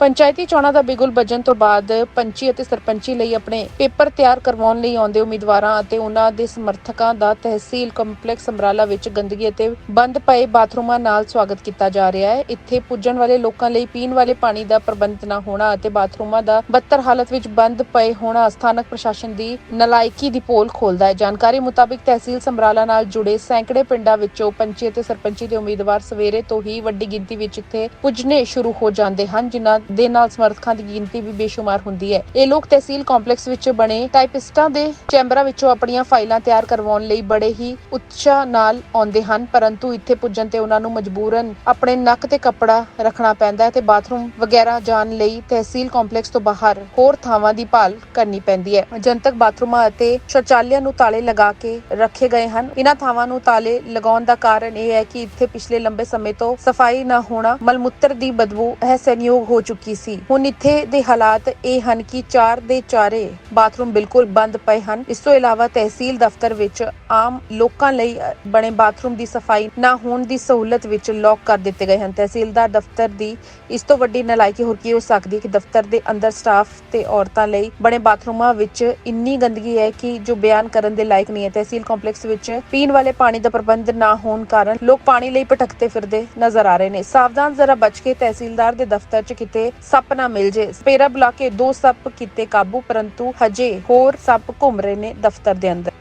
ਪੰਚਾਇਤੀ ਚੋਣਾਂ ਦਾ ਬਿਗੁਲ ਵੱਜਣ ਤੋਂ ਬਾਅਦ ਪੰਚੀ ਅਤੇ ਸਰਪੰਚੀ ਲਈ ਆਪਣੇ ਪੇਪਰ ਤਿਆਰ ਕਰਵਾਉਣ ਲਈ ਆਉਂਦੇ ਉਮੀਦਵਾਰਾਂ ਅਤੇ ਉਹਨਾਂ ਦੇ ਸਮਰਥਕਾਂ ਦਾ ਤਹਿਸੀਲ ਕੰਪਲੈਕਸ ਸਮਰਾਲਾ ਵਿੱਚ ਗੰਦਗੀ ਅਤੇ ਬੰਦ ਪਏ ਬਾਥਰੂਮਾਂ ਨਾਲ ਸਵਾਗਤ ਕੀਤਾ ਜਾ ਰਿਹਾ ਹੈ। ਇੱਥੇ ਪੁੱਜਣ ਵਾਲੇ ਲੋਕਾਂ ਲਈ ਪੀਣ ਵਾਲੇ ਪਾਣੀ ਦਾ ਪ੍ਰਬੰਧ ਨਾ ਹੋਣਾ ਅਤੇ ਬਾਥਰੂਮਾਂ ਦਾ ਬੱਤਰ ਹਾਲਤ ਵਿੱਚ ਬੰਦ ਪਏ ਹੋਣਾ ਸਥਾਨਕ ਪ੍ਰਸ਼ਾਸਨ ਦੀ ਨਲਾਇਕੀ ਦੀ ਪੋਲ ਖੋਲਦਾ ਹੈ। ਜਾਣਕਾਰੀ ਮੁਤਾਬਿਕ ਤਹਿਸੀਲ ਸਮਰਾਲਾ ਨਾਲ ਜੁੜੇ ਸੈਂਕੜੇ ਪਿੰਡਾਂ ਵਿੱਚੋਂ ਪੰਚੀ ਅਤੇ ਸਰਪੰਚੀ ਦੇ ਉਮੀਦਵਾਰ ਸਵੇਰੇ ਤੋਂ ਹੀ ਵੱਡੀ ਗਿਣਤੀ ਵਿੱਚ ਇੱਥੇ ਪੁੱਜਣੇ ਸ਼ੁਰੂ ਹੋ ਜਾਂਦੇ ਹਨ, ਜਿਨ੍ਹਾਂ ਦੇ ਨਾਲ ਸਮਰਥਕਾਂ ਦੀ ਗਿਣਤੀ ਵੀ ਬੇਸ਼ੁਮਾਰ ਹੁੰਦੀ ਹੈ। ਇਹ ਲੋਕ ਤਹਿਸੀਲ ਕੰਪਲੈਕਸ ਵਿੱਚ ਬਣੇ ਟਾਈਪਿਸਟਾਂ ਦੇ ਚੈਂਬਰਾਂ ਵਿੱਚੋਂ ਆਪਣੀਆਂ ਫਾਈਲਾਂ ਤਿਆਰ ਕਰਵਾਉਣ ਲਈ ਬੜੇ ਹੀ ਉਤਸ਼ਾਹ ਨਾਲ ਆਉਂਦੇ ਹਨ, ਪਰੰਤੂ ਇੱਥੇ ਪੁੱਜਣ ਤੇ ਉਹਨਾਂ ਨੂੰ ਮਜਬੂਰਨ ਆਪਣੇ ਨੱਕ ਤੇ ਕੱਪੜਾ ਰੱਖਣਾ ਪੈਂਦਾ ਹੈ ਤੇ ਬਾਥਰੂਮ ਵਗੈਰਾ ਜਾਣ ਲਈ ਤਹਿਸੀਲ ਕੰਪਲੈਕਸ ਤੋਂ ਬਾਹਰ ਹੋਰ ਥਾਵਾਂ ਦੀ ਭਾਲ ਕਰਨੀ ਪੈਂਦੀ ਹੈ। ਜਨਤਕ ਬਾਥਰੂਮਾਂ ਅਤੇ ਸ਼ੌਚਾਲਿਆਂ ਨੂੰ ਤਾਲੇ ਲਗਾ ਕੇ ਰੱਖੇ ਗਏ ਹਨ। ਇਹਨਾਂ ਥਾਵਾਂ ਨੂੰ ਤਾਲੇ ਲਗਾਉਣ ਦਾ ਕਾਰਨ ਇਹ ਹੈ ਕਿ ਇੱਥੇ ਪਿਛਲੇ ਲੰਬੇ ਸਮੇਂ ਤੋਂ ਸਫ਼ਾਈ ਨਾ ਹੋਣਾ ਮਲਮੂਤਰ ਦੀ ਬਦਬੂ ਅਸਹਿਯੋਗ ਹੋ ਚੁੱਕੀ ਸੀ। ਹੁਣ ਇੱਥੇ ਦੇ ਹਾਲਾਤ ਇਹ ਹਨ ਕਿ ਚਾਰ ਦੇ ਚਾਰੇ ਬਾਥਰੂਮ ਬਿਲਕੁਲ ਬੰਦ ਪਏ ਹਨ। ਇਸ ਤੋਂ ਇਲਾਵਾ ਤਹਿਸੀਲ ਦਫ਼ਤਰ ਵਿੱਚ ਆਮ ਲੋਕਾਂ ਲਈ ਬਣੇ ਬਾਥਰੂਮ ਦੀ ਸਫ਼ਾਈ ਨਾ ਹੋਣ ਦੀ ਸਹੂਲਤ ਵਿੱਚ ਲੌਕ ਕਰ ਦਿੱਤੇ ਗਏ ਹਨ। ਤਹਿਸੀਲਦਾਰ ਦਫ਼ਤਰ ਦੀ ਇਸ ਤੋਂ ਵੱਡੀ ਨਲਾਇਕੀ ਹੋਰ ਕੀ ਹੋ ਸਕਦੀ ਹੈ ਕਿ ਦਫ਼ਤਰ ਦੇ ਅੰਦਰ ਸਟਾਫ ਤੇ ਔਰਤਾਂ ਲਈ ਬਣੇ ਬਾਥਰੂਮਾਂ ਵਿੱਚ ਇੰਨੀ ਗੰਦਗੀ ਹੈ ਕਿ ਜੋ ਬਿਆਨ ਕਰਨ ਦੇ ਲਾਇਕ ਨਹੀਂ ਹੈ। ਤਹਿਸੀਲ ਕੰਪਲੈਕਸ ਵਿੱਚ ਪੀਣ ਵਾਲੇ ਪਾਣੀ ਦਾ ਪ੍ਰਬੰਧ ਨਾ ਹੋਣ ਕਾਰਨ ਲੋਕ ਪਾਣੀ ਲਈ ਭਟਕਦੇ ਫਿਰਦੇ ਨਜ਼ਰ ਆ ਰਹੇ ਨੇ। ਸਾਵਧਾਨ ਜ਼ਰਾ ਬਚ ਕੇ ਤਹਿਸੀਲਦਾਰ ਦੇ ਦਫ਼ਤਰ 'ਚ ਕਿਤੇ ਸੱਪ ਨਾ ਮਿਲ ਜੇ। ਸਪੇਰਾ ਬੁਲਾ ਕੇ ਦੋ ਸੱਪ ਕੀਤੇ ਕਾਬੂ, ਪਰੰਤੂ ਹਜੇ ਹੋਰ ਸੱਪ ਘੁੰਮ ਰਹੇ ਨੇ ਦਫ਼ਤਰ ਦੇ ਅੰਦਰ।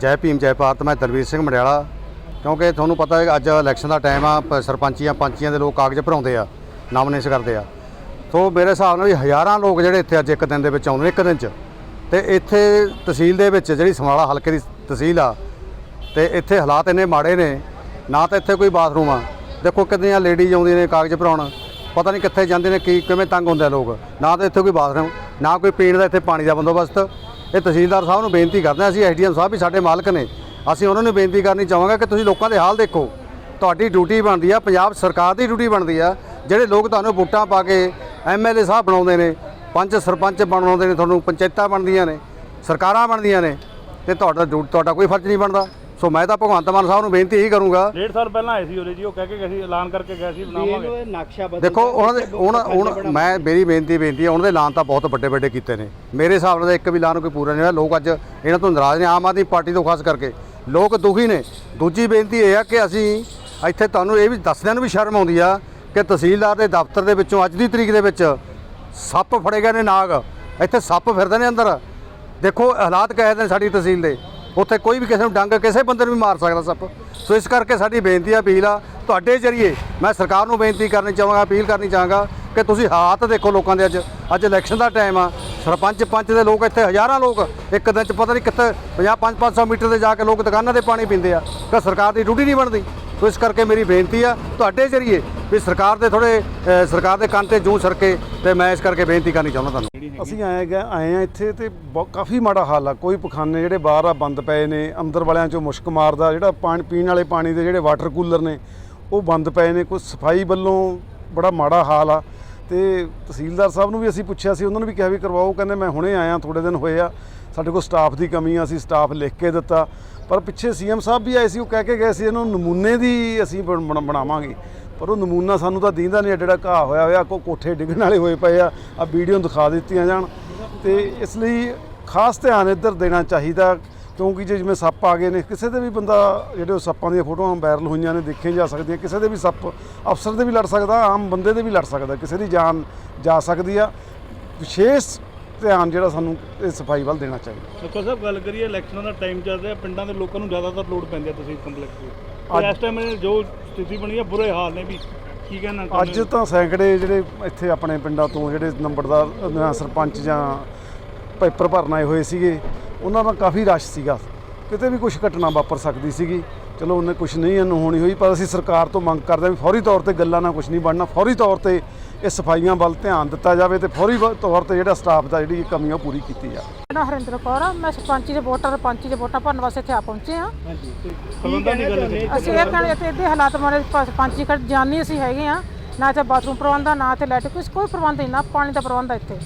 ਜੈ ਭੀਮ, ਜੈ ਭਾਰਤ, ਮੈਂ ਦਲਵੀਰ ਸਿੰਘ ਮੰਡਿਆਲਾ। ਕਿਉਂਕਿ ਤੁਹਾਨੂੰ ਪਤਾ ਹੈ ਅੱਜ ਇਲੈਕਸ਼ਨ ਦਾ ਟਾਈਮ ਆ ਸਰਪੰਚੀਆਂ, ਪੰਚੀਆਂ ਦੇ ਲੋਕ ਕਾਗਜ਼ ਭਰਾਉਂਦੇ ਆ, ਨਾਮਨੇਸ ਕਰਦੇ ਆ। ਸੋ ਮੇਰੇ ਹਿਸਾਬ ਨਾਲ ਵੀ ਹਜ਼ਾਰਾਂ ਲੋਕ ਜਿਹੜੇ ਇੱਥੇ ਅੱਜ ਇੱਕ ਦਿਨ ਦੇ ਵਿੱਚ ਆਉਂਦੇ ਨੇ, ਇੱਕ ਦਿਨ 'ਚ। ਤੇ ਇੱਥੇ ਤਹਿਸੀਲ ਦੇ ਵਿੱਚ ਜਿਹੜੀ ਸਮਾਲਾ ਹਲਕੇ ਦੀ ਤਹਿਸੀਲ ਆ, ਤੇ ਇੱਥੇ ਹਾਲਾਤ ਇੰਨੇ ਮਾੜੇ ਨੇ, ਨਾ ਤਾਂ ਇੱਥੇ ਕੋਈ ਬਾਥਰੂਮ ਆ। ਦੇਖੋ ਕਿੰਨੀਆਂ ਲੇਡੀਜ਼ ਆਉਂਦੀਆਂ ਨੇ ਕਾਗਜ਼ ਭਰਾਉਣ। ਪਤਾ ਨਹੀਂ ਕਿੱਥੇ ਜਾਂਦੇ ਨੇ, ਕੀ, ਕਿਵੇਂ ਤੰਗ ਹੁੰਦੇ ਆ ਲੋਕ। ਨਾ ਤਾਂ ਇੱਥੇ ਕੋਈ ਬਾਥਰੂਮ, ਨਾ ਕੋਈ ਪੀਣ ਦਾ ਇੱਥੇ ਪਾਣੀ ਦਾ ਬੰਦੋਬਸਤ। ਇਹ ਤਹਿਸੀਲਦਾਰ ਸਾਹਿਬ ਨੂੰ ਬੇਨਤੀ ਕਰਦੇ ਹਾਂ, ਅਸੀਂ ਐਸਡੀਐਮ ਸਾਹਿਬ ਵੀ ਸਾਡੇ ਮਾਲਕ ਨੇ। ਅਸੀਂ ਉਹਨਾਂ ਨੂੰ ਬੇਨਤੀ ਕਰਨੀ ਚਾਹਾਂਗੇ ਕਿ ਤੁਸੀਂ ਲੋਕਾਂ ਦੇ ਹਾਲ ਦੇਖੋ। ਤੁਹਾਡੀ ਡਿਊਟੀ ਬਣਦੀ ਆ, ਪੰਜਾਬ ਸਰਕਾਰ ਦੀ ਡਿਊਟੀ ਬਣਦੀ ਆ। ਜਿਹੜੇ ਲੋਕ ਤੁਹਾਨੂੰ ਵੋਟਾਂ ਪਾ ਕੇ ਐਮਐਲਏ ਸਾਹਿਬ ਬਣਾਉਂਦੇ ਨੇ, ਪੰਚ ਸਰਪੰਚ ਬਣਾਉਂਦੇ ਨੇ, ਤੁਹਾਨੂੰ ਪੰਚਾਇਤਾਂ ਬਣਦੀਆਂ ਨੇ, ਸਰਕਾਰਾਂ ਬਣਦੀਆਂ ਨੇ, ਤੇ ਤੁਹਾਡਾ ਡਿਊ- ਤੁਹਾਡਾ ਕੋਈ ਫਰਜ਼ ਨਹੀਂ ਬਣਦਾ। ਸੋ ਮੈਂ ਤਾਂ ਭਗਵੰਤ ਮਾਨ ਸਾਹਿਬ ਨੂੰ ਬੇਨਤੀ ਇਹੀ ਕਰੂੰਗਾ। ਡੇਢ ਸਾਲ ਪਹਿਲਾਂ ਆਏ ਸੀ ਉਰੇ ਜੀ ਉਹ ਕਹਿ ਕੇ ਗਏ ਸੀ ਐਲਾਨ ਕਰਕੇ ਗਏ ਸੀ ਬਣਾਵਾਂਗੇ। ਨਕਸ਼ਾ ਬਦਲ ਦੇਖੋ ਉਹਨਾਂ ਦੇ ਉਹਨਾਂ ਉਹਨਾਂ ਮੈਂ ਮੇਰੀ ਬੇਨਤੀ ਬੇਨਤੀ ਹੈ ਉਹਨਾਂ ਦੇ ਐਲਾਨ ਤਾਂ ਬਹੁਤ ਵੱਡੇ ਵੱਡੇ ਕੀਤੇ ਨੇ। ਮੇਰੇ ਹਿਸਾਬ ਨਾਲ ਤਾਂ ਇੱਕ ਵੀ ਐਲਾਨ ਕੋਈ ਪੂਰਾ ਨਹੀਂ ਹੋਇਆ। ਲੋਕ ਅੱਜ ਇਹਨਾਂ ਤੋਂ ਨਾਰਾਜ਼ ਨੇ ਆਮ ਆਦਮੀ ਪਾਰਟੀ ਤੋਂ ਖਾਸ ਕਰਕੇ। ਲੋਕ ਦੁਖੀ ਨੇ। ਦੂਜੀ ਬੇਨਤੀ ਇਹ ਆ ਕਿ ਅਸੀਂ ਇੱਥੇ ਤੁਹਾਨੂੰ ਇਹ ਵੀ ਦੱਸਦਿਆਂ ਨੂੰ ਵੀ ਸ਼ਰਮ ਆਉਂਦੀ ਆ ਕਿ ਤਹਿਸੀਲਦਾਰ ਦੇ ਦਫ਼ਤਰ ਦੇ ਵਿੱਚੋਂ ਅੱਜ ਦੀ ਤਰੀਕ ਦੇ ਵਿੱਚ ਸੱਪ ਫੜੇ ਗਏ ਨੇ ਨਾਗ। ਇੱਥੇ ਸੱਪ ਫਿਰਦੇ ਨੇ ਅੰਦਰ। ਦੇਖੋ ਹਾਲਾਤ ਕਹੇ ਨੇ ਸਾਡੀ ਤਹਿਸੀਲ ਦੇ। ਉੱਥੇ ਕੋਈ ਵੀ ਕਿਸੇ ਨੂੰ ਡੰਗ, ਕਿਸੇ ਬੰਦੇ ਨੂੰ ਵੀ ਮਾਰ ਸਕਦਾ ਸੱਪ। ਸੋ ਇਸ ਕਰਕੇ ਸਾਡੀ ਬੇਨਤੀ ਆ, ਅਪੀਲ ਆ, ਤੁਹਾਡੇ ਜਰੀਏ ਮੈਂ ਸਰਕਾਰ ਨੂੰ ਬੇਨਤੀ ਕਰਨੀ ਚਾਹਾਂਗਾ, ਅਪੀਲ ਕਰਨੀ ਚਾਹਾਂਗਾ ਕਿ ਤੁਸੀਂ ਹਾਲਾਤ ਦੇਖੋ ਲੋਕਾਂ ਦੇ ਅੱਜ। ਅੱਜ ਇਲੈਕਸ਼ਨ ਦਾ ਟਾਈਮ ਆ, ਸਰਪੰਚ ਪੰਚ ਦੇ ਲੋਕ ਇੱਥੇ ਹਜ਼ਾਰਾਂ ਲੋਕ, ਇੱਕ ਦਿਨ ਚ ਪਤਾ ਨਹੀਂ ਕਿੱਥੇ 50 5 500 ਮੀਟਰ ਤੇ ਜਾ ਕੇ ਲੋਕ ਦੁਕਾਨਾਂ ਤੇ ਪਾਣੀ ਪੀਂਦੇ ਆ ਕਿ ਸਰਕਾਰ ਦੀ ਡਿਊਟੀ ਨਹੀਂ ਬਣਦੀ। ਸੋ ਇਸ ਕਰਕੇ ਮੇਰੀ ਬੇਨਤੀ ਆ, ਤੁਹਾਡੇ ਜਰੀਏ ਵੀ ਸਰਕਾਰ ਦੇ ਥੋੜੇ ਸਰਕਾਰ ਦੇ ਕੰਨ ਤੇ ਜੂੰ ਸਰਕੇ ਤੇ ਮੈਂ ਇਸ ਕਰਕੇ ਬੇਨਤੀ ਕਰਨੀ ਚਾਹੁੰਦਾ ਤੁਹਾਨੂੰ। ਅਸੀਂ ਆਏ ਗਏ, ਆਏ ਆ ਇੱਥੇ ਤੇ ਬਹੁ- ਕਾਫੀ ਮਾੜਾ ਹਾਲ ਆ। ਕੋਈ ਪਖਾਨੇ ਜਿਹੜੇ ਬਾਹਰ ਆ, ਬੰਦ ਪਏ ਨੇ, ਅੰਦਰ ਵਾਲਿਆਂ ਚੋਂ ਮੁਸ਼ਕ ਮਾਰਦਾ, ਜਿਹੜਾ ਪਾਣੀ, ਪੀਣ ਵਾਲੇ ਪਾਣੀ ਦੇ ਜਿਹੜੇ ਵਾਟਰ ਕੂਲਰ ਨੇ, ਉਹ ਬੰਦ ਪਏ ਨੇ। ਕੋਈ ਸਫ਼ਾਈ ਵੱਲੋਂ ਬੜਾ ਮਾੜਾ ਹਾਲ ਆ। ਤੇ ਤਹਿਸੀਲਦਾਰ ਸਾਹਿਬ ਨੂੰ ਵੀ ਅਸੀਂ ਪੁੱਛਿਆ ਸੀ, ਉਹਨਾਂ ਨੂੰ ਵੀ ਕਿਹਾ ਵੀ ਕਰਵਾਓ। ਕਹਿੰਦੇ, ਮੈਂ ਹੁਣੇ ਆਇਆ ਥੋੜੇ ਦਿਨ ਹੋਏ ਆ। ਸਾਡੇ ਕੋਲ ਸਟਾਫ ਦੀ ਕਮੀ ਆ, ਅਸੀਂ ਸਟਾਫ ਲਿਖ ਕੇ ਦਿੱਤਾ। ਪਰ ਪਿੱਛੇ ਸੀਐਮ ਸਾਹਿਬ ਵੀ ਆਏ ਸੀ, ਉਹ ਕਹਿ ਕੇ ਗਏ ਸੀ, ਇਹਨੂੰ ਨਮੂਨੇ ਦੀ ਅਸੀਂ ਬਣ- ਬਣਾਵਾਂਗੇ। ਪਰ ਉਹ ਨਮੂਨਾ ਸਾਨੂੰ ਤਾਂ ਦੀਂਦਾ ਨਹੀਂ ਜਿਹੜਾ ਘਾਹ ਹੋਇਆ ਹੋਇਆ, ਕੋ ਕੋਠੇ ਡਿੱਗਣ ਵਾਲੇ ਹੋਏ ਪਏ ਆ ਆ ਵੀਡੀਓ ਦਿਖਾ ਦਿੱਤੀਆਂ ਜਾਣ। ਤੇ ਇਸ ਲਈ ਖਾਸ ਧਿਆਨ ਇੱਧਰ ਦੇਣਾ ਚਾਹੀਦਾ, ਕਿਉਂਕਿ ਜੇ ਜਿਵੇਂ ਸੱਪ ਆ ਗਏ ਨੇ, ਕਿਸੇ ਦੇ ਵੀ ਬੰਦਾ, ਜਿਹੜੇ ਉਹ ਸੱਪਾਂ ਦੀਆਂ ਫੋਟੋਆਂ ਵਾਇਰਲ ਹੋਈਆਂ ਨੇ, ਦੇਖੀਆਂ ਜਾ ਸਕਦੀਆਂ, ਕਿਸੇ ਦੇ ਵੀ ਸੱਪ ਅਫਸਰ ਦੇ ਵੀ ਲੜ ਸਕਦਾ, ਆਮ ਬੰਦੇ ਦੇ ਵੀ ਲੜ ਸਕਦਾ, ਕਿਸੇ ਦੀ ਜਾਨ ਜਾ ਸਕਦੀ ਆ। ਵਿਸ਼ੇਸ਼ ਧਿਆਨ ਜਿਹੜਾ ਸਾਨੂੰ ਇਹ ਸਫ਼ਾਈ ਵੱਲ ਦੇਣਾ ਚਾਹੀਦਾ। ਸੁੱਖਾ ਸਾਹਿਬ ਗੱਲ ਕਰੀਏ ਇਲੈਕਸ਼ਨਾਂ ਦਾ ਟਾਈਮ ਚੱਲ ਰਿਹਾ ਪਿੰਡਾਂ ਦੇ ਲੋਕਾਂ ਨੂੰ ਜ਼ਿਆਦਾਤਰ ਲੋੜ ਪੈਂਦੀ ਹੈ ਤੁਸੀਂ ਕੰਪਲੈਕਸ ਅੱਜ- ਇਸ ਟਾਈਮ ਜੋ ਸਥਿਤੀ ਬਣੀ ਹੈ ਬੁਰੇ ਹਾਲ ਨੇ ਵੀ। ਕੀ ਕਹਿਣਾ ਅੱਜ ਤਾਂ ਸੈਂਕੜੇ ਜਿਹੜੇ ਇੱਥੇ ਆਪਣੇ ਪਿੰਡਾਂ ਤੋਂ ਜਿਹੜੇ ਨੰਬਰਦਾਰ ਸਰਪੰਚ ਜਾਂ ਪੇਪਰ ਭਰਨ ਆਏ ਹੋਏ ਸੀਗੇ ਉਹਨਾਂ ਦਾ ਕਾਫੀ ਰਸ਼ ਸੀਗਾ। ਕਿਤੇ ਵੀ ਕੁਝ ਘਟਨਾ ਵਾਪਰ ਸਕਦੀ ਸੀਗੀ। ਚਲੋ ਉਹਨੇ ਕੁਝ ਨਹੀਂ ਅਨਹੋਣੀ ਹੋਈ ਪਰ ਅਸੀਂ ਸਰਕਾਰ ਤੋਂ ਮੰਗ ਕਰਦੇ ਹਾਂ ਵੀ ਫੌਰੀ ਤੌਰ ਤੇ ਗੱਲਾਂ ਨਾਲ ਕੁਝ ਨਹੀਂ ਬਣਨਾ। ਫੌਰੀ ਤੌਰ ਤੇ ਇਹ ਸਫਾਈਆਂ ਵੱਲ ਧਿਆਨ ਦਿੱਤਾ ਜਾਵੇ ਤੇ ਫੌਰੀ ਤੌਰ ਤੇ ਜਿਹੜਾ ਸਟਾਫ ਦਾ ਜਿਹੜੀ ਕਮੀ ਆ ਉਹ ਪੂਰੀ ਕੀਤੀ ਜਾਵੇ। ਨਾਮ ਹਰਿੰਦਰ ਕੌਰ ਆ। ਮੈਂ ਸਰਪੰਚੀ ਦੇ ਵੋਟਰ ਪੰਚੀ ਦੇ ਵੋਟਾਂ ਭਰਨ ਵਾਸਤੇ ਇੱਥੇ ਆ ਪਹੁੰਚੇ ਆ ਹਾਂਜੀ ਪ੍ਰਬੰਧਾਂ ਦੀ ਗੱਲ ਕਰੀਏ। ਅਸੀਂ ਇਹ ਕਹਿੰਦੇ ਤੇ ਇਹਦੇ ਹਾਲਾਤ ਮਾਰੇ ਪੰਚੀ ਖੜ ਜਾਨੀ ਅਸੀਂ ਹੈਗੇ ਆ ਨਾ ਇੱਥੇ ਬਾਥਰੂਮ ਪ੍ਰਬੰਧ ਆ ਨਾ ਤੇ ਲੈਟ ਕੋਈ ਕੋਈ ਪ੍ਰਬੰਧ ਨਹੀਂ ਨਾ ਪਾਣੀ ਦਾ ਪ੍ਰਬੰਧ ਆ ਇੱਥੇ।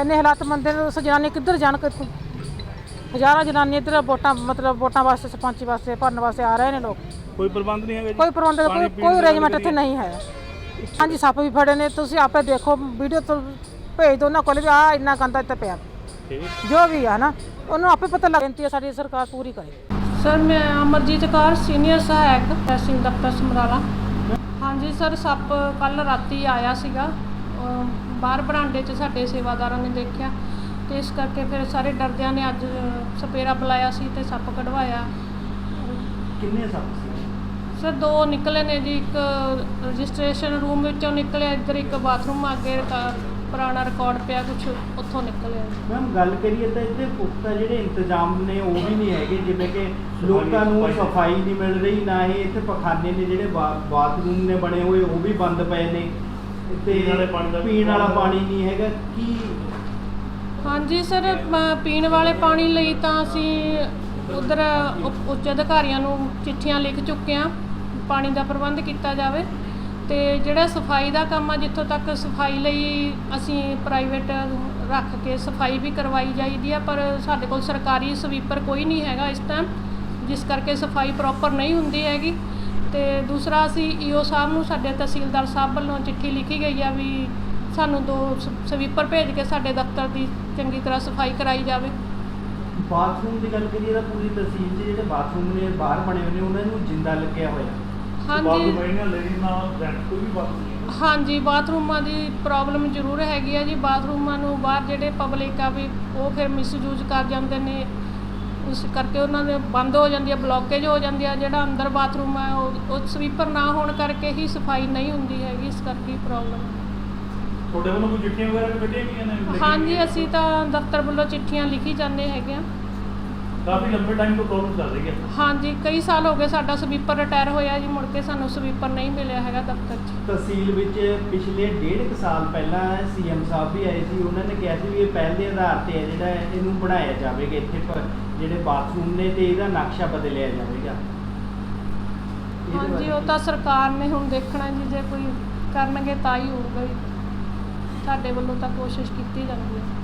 ਇੰਨੇ ਹਾਲਾਤ ਮੰਦੇ ਨੇ ਉਸ ਜਨਾਨੀ ਕਿੱਧਰ ਜਾਣ ਕਿੱਥੋਂ ਹਜ਼ਾਰਾਂ ਜਨਾਨੀ ਇੱਧਰ ਵੋਟਾਂ ਮਤਲਬ ਵੋਟਾਂ ਵਾਸਤੇ ਸਰਪੰਚੀ ਵਾਸਤੇ ਭਰਨ ਵਾਸਤੇ ਆ ਰਹੇ ਨੇ ਲੋਕ। ਕੋਈ ਪ੍ਰਬੰਧ ਨਹੀਂ ਹੈਗਾ ਜੀ? ਕੋਈ ਪ੍ਰਬੰਧ ਕੋਈ ਕੋਈ ਅਰੇਂਜਮੈਂਟ ਇੱਥੇ। ਨਹੀਂ ਹੈ। ਹਾਂਜੀ ਸੱਪ ਵੀ ਫੜੇ ਨੇ। ਤੁਸੀਂ ਆਪੇ ਦੇਖੋ ਵੀਡੀਓ ਤੋਂ ਭੇਜ ਦੋ ਉਹਨਾਂ ਕੋਲ ਵੀ ਆ ਇੰਨਾ ਗੰਦਾ ਇੱਥੇ ਪਿਆ। ਜੋ ਵੀ ਆ ਨਾ ਉਹਨੂੰ ਆਪੇ ਪਤਾ ਲੱਗ ਜਾਂਦੀ ਹੈ ਸਾਡੀ ਸਰਕਾਰ ਪੂਰੀ ਕਰੇ। ਸਰ ਮੈਂ ਅਮਰਜੀਤ ਕੌਰ ਸੀਨੀਅਰ ਸਹਾਇਕ ਤਹਿਸੀਲ ਦਫ਼ਤਰ ਸਮਰਾਲਾ। ਹਾਂਜੀ ਸਰ ਸੱਪ ਕੱਲ ਰਾਤੀ ਆਇਆ ਸੀਗਾ। ਬਾਹਰ ਬਰਾਂਡੇ 'ਚ ਸਾਡੇ ਸੇਵਾਦਾਰਾਂ ਨੇ ਦੇਖਿਆ। ਤੇ ਇਸ ਕਰਕੇ ਫਿਰ ਸਾਰੇ ਡਰਦਿਆਂ ਨੇ ਅੱਜ ਸਪੇਰਾ ਬੁਲਾਇਆ ਸੀ ਤੇ ਸੱਪ ਕਢਵਾਇਆ। ਕਿੰਨੇ ਸੱਪ? ਸਰ ਦੋ ਨਿਕਲੇ ਨੇ ਜੀ ਇੱਕ ਰਜਿਸਟ੍ਰੇਸ਼ਨ ਰੂਮ ਵਿੱਚੋਂ ਨਿਕਲਿਆ ਇੱਧਰ ਇੱਕ ਬਾਥਰੂਮ ਅੱਗੇ ਰਿਕਾ- ਪੁਰਾਣਾ ਰਿਕਾਰਡ ਪਿਆ ਕੁਝ ਉੱਥੋਂ ਨਿਕਲਿਆ ਮੈਮ ਗੱਲ ਕਰੀਏ ਤਾਂ ਇੱਥੇ ਪੁਖਤਾ ਜਿਹੜੇ ਇੰਤਜ਼ਾਮ ਨੇ ਉਹ ਵੀ ਨਹੀਂ ਹੈਗੇ ਜਿਵੇਂ ਕਿ ਲੋਕਾਂ ਨੂੰ ਸਫ਼ਾਈ ਨਹੀਂ ਮਿਲ ਰਹੀ ਨਾ ਹੀ ਇੱਥੇ ਪਖਾਨੇ ਨੇ ਜਿਹੜੇ ਬਾ- ਬਾਥਰੂਮ ਨੇ ਬਣੇ ਹੋਏ ਉਹ ਵੀ ਬੰਦ ਪਏ ਨੇ। ਤੇ ਪੀਣ ਵਾਲੇ ਪਾਣੀ ਦਾ ਵੀ ਪੀਣ ਵਾਲਾ ਪ੍ਰਬੰਧ ਪਾਣੀ ਨਹੀਂ ਹੈਗਾ ਕੀ ਹਾਂਜੀ ਸਰ ਮ- ਪੀਣ ਵਾਲੇ ਪਾਣੀ ਲਈ ਤਾਂ ਅਸੀਂ ਉਧਰ ਉੱਚ ਅਧਿਕਾਰੀਆਂ ਨੂੰ ਚਿੱਠੀਆਂ ਲਿਖ ਚੁੱਕੇ ਹਾਂ। ਪਾਣੀ ਦਾ ਪ੍ਰਬੰਧ ਕੀਤਾ ਜਾਵੇ ਤੇ ਜਿਹੜਾ ਸਫ਼ਾਈ ਦਾ ਕੰਮ ਆ, ਜਿੱਥੋਂ ਤੱਕ ਸਫ਼ਾਈ ਲਈ ਅਸੀਂ ਪ੍ਰਾਈਵੇਟ ਰੱਖ ਕੇ ਸਫ਼ਾਈ ਵੀ ਕਰਵਾਈ ਜਾਈਦੀ ਆ, ਪਰ ਸਾਡੇ ਕੋਲ ਸਰਕਾਰੀ ਸਵੀਪਰ ਕੋਈ ਨਹੀਂ ਹੈਗਾ ਇਸ ਟਾਈਮ ਜਿਸ ਕਰਕੇ ਸਫ਼ਾਈ ਪ੍ਰੋਪਰ ਨਹੀਂ ਹੁੰਦੀ ਹੈਗੀ। ਤੇ ਦੂਸਰਾ ਅਸੀਂ ਈਓ ਸਾਹਿਬ ਨੂੰ, ਸਾਡੇ ਤਹਿਸੀਲਦਾਰ ਸਾਹਿਬ ਵੱਲੋਂ ਚਿੱਠੀ ਲਿਖੀ ਗਈ ਆ ਵੀ ਸਾਨੂੰ ਦੋ ਸ- ਸਵੀਪਰ ਭੇਜ ਕੇ ਸਾਡੇ ਦਫ਼ਤਰ ਦੀ ਚੰਗੀ ਤਰ੍ਹਾਂ ਸਫ਼ਾਈ ਕਰਾਈ ਜਾਵੇ। ਬਾਥਰੂਮ ਦੀ ਗੱਲ ਕਰੀਏ ਤਾਂ ਪੂਰੀ ਤਹਿਸੀਲ 'ਚ ਜਿਹੜੇ ਬਾਥਰੂਮ ਨੇ, ਬਾਹਰ ਬਣੇ ਹੋਏ ਨੇ, ਉਹਨਾਂ ਨੂੰ ਜਿੰਦਾ ਲੱਗਿਆ ਹੋਇਆ। ਹਾਂਜੀ। ਬਾਥਰੂਮ ਇਹਨਾਂ ਲੇਡੀ ਨਾਲ ਰੈਂਟ ਕੋਈ ਵੀ ਬਾਥਰੂਮ ਨਹੀਂ ਹਾਂਜੀ ਬਾਥਰੂਮਾਂ ਦੀ ਪ੍ਰੋਬਲਮ ਜ਼ਰੂਰ ਹੈਗੀ ਆ ਜੀ। ਬਾਥਰੂਮਾਂ ਨੂੰ ਬਾਹਰ ਜਿਹੜੇ ਪਬਲਿਕ ਆ ਵੀ ਉਹ ਫਿਰ ਮਿਸਯੂਜ਼ ਕਰ ਜਾਂਦੇ ਨੇ। ਉਸ ਕਰਕੇ ਉਹਨਾਂ ਦੇ ਬੰਦ ਹੋ ਜਾਂਦੀ ਹੈ ਬਲੌਕੇਜ ਹੋ ਜਾਂਦੀ ਆ। ਜਿਹੜਾ ਅੰਦਰ ਬਾਥਰੂਮ ਆ ਉਹ ਉਹ ਸਵੀਪਰ ਨਾ ਹੋਣ ਕਰਕੇ ਹੀ ਸਫ਼ਾਈ ਨਹੀਂ ਹੁੰਦੀ ਹੈਗੀ। ਇਸ ਕਰਕੇ ਪ੍ਰੋਬਲਮ ਤੁਹਾਡੇ ਵੱਲੋਂ ਕੋਈ ਚਿੱਠੀਆਂ ਵਗੈਰਾ ਵੀ ਕੱਢੀਆਂ ਗਈਆਂ ਨੇ? ਲਿਖੀਆਂ ਹਾਂਜੀ ਗਈਆਂ? ਅਸੀਂ ਤਾਂ ਦਫ਼ਤਰ ਵੱਲੋਂ ਚਿੱਠੀਆਂ ਲਿਖੀ ਜਾਂਦੇ ਹੈਗੇ ਆ। ਕਾਫੀ ਲੰਬੇ ਟਾਈਮ ਤੋਂ ਪ੍ਰੋਬਲਮ ਚੱਲ ਰਹੀ ਹੈ। ਹਾਂਜੀ ਕਈ ਸਾਲ ਹੋ ਗਏ ਸਾਡਾ ਸਵੀਪਰ ਰਿਟਾਇਰ ਹੋਇਆ ਜੀ ਮੁੜ ਕੇ ਸਾਨੂੰ ਸਵੀਪਰ ਨਹੀਂ ਮਿਲਿਆ ਹੈਗਾ ਦਫ਼ਤਰ 'ਚ। ਤਹਿਸੀਲ ਵਿੱਚ ਪਿਛਲੇ ਡੇਢ ਕੁ ਸਾਲ ਪਹਿਲਾਂ ਸੀਐਮ ਸਾਹਿਬ ਵੀ ਆਏ ਸੀ ਉਹਨਾਂ ਨੇ ਕਿਹਾ ਸੀ ਵੀ ਇਹ ਪਹਿਲ ਦੇ ਆਧਾਰ ਤੇ ਹੈ ਜਿਹੜਾ ਇਹਨੂੰ ਬਣਾਇਆ ਜਾਵੇਗਾ ਇੱਥੇ ਪ- ਜਿਹੜੇ ਬਾਥਰੂਮ ਨੇ ਤੇ ਇਹਦਾ ਨਕਸ਼ਾ ਬਦਲਿਆ ਜਾਵੇਗਾ। ਇਹਦੇ ਹਾਂਜੀ ਬਾਰੇ- ਉਹ ਤਾਂ ਸਰਕਾਰ ਨੇ ਹੁਣ ਦੇਖਣਾ ਜੀ ਜੇ ਕੋਈ ਕਰਨਗੇ ਤਾਂ ਹੀ ਹੋਊਗਾ ਜੀ। ਸਾਡੇ ਵੱਲੋਂ ਤਾਂ ਕੋਸ਼ਿਸ਼ ਕੀਤੀ ਜਾਂਦੀ ਹੈ।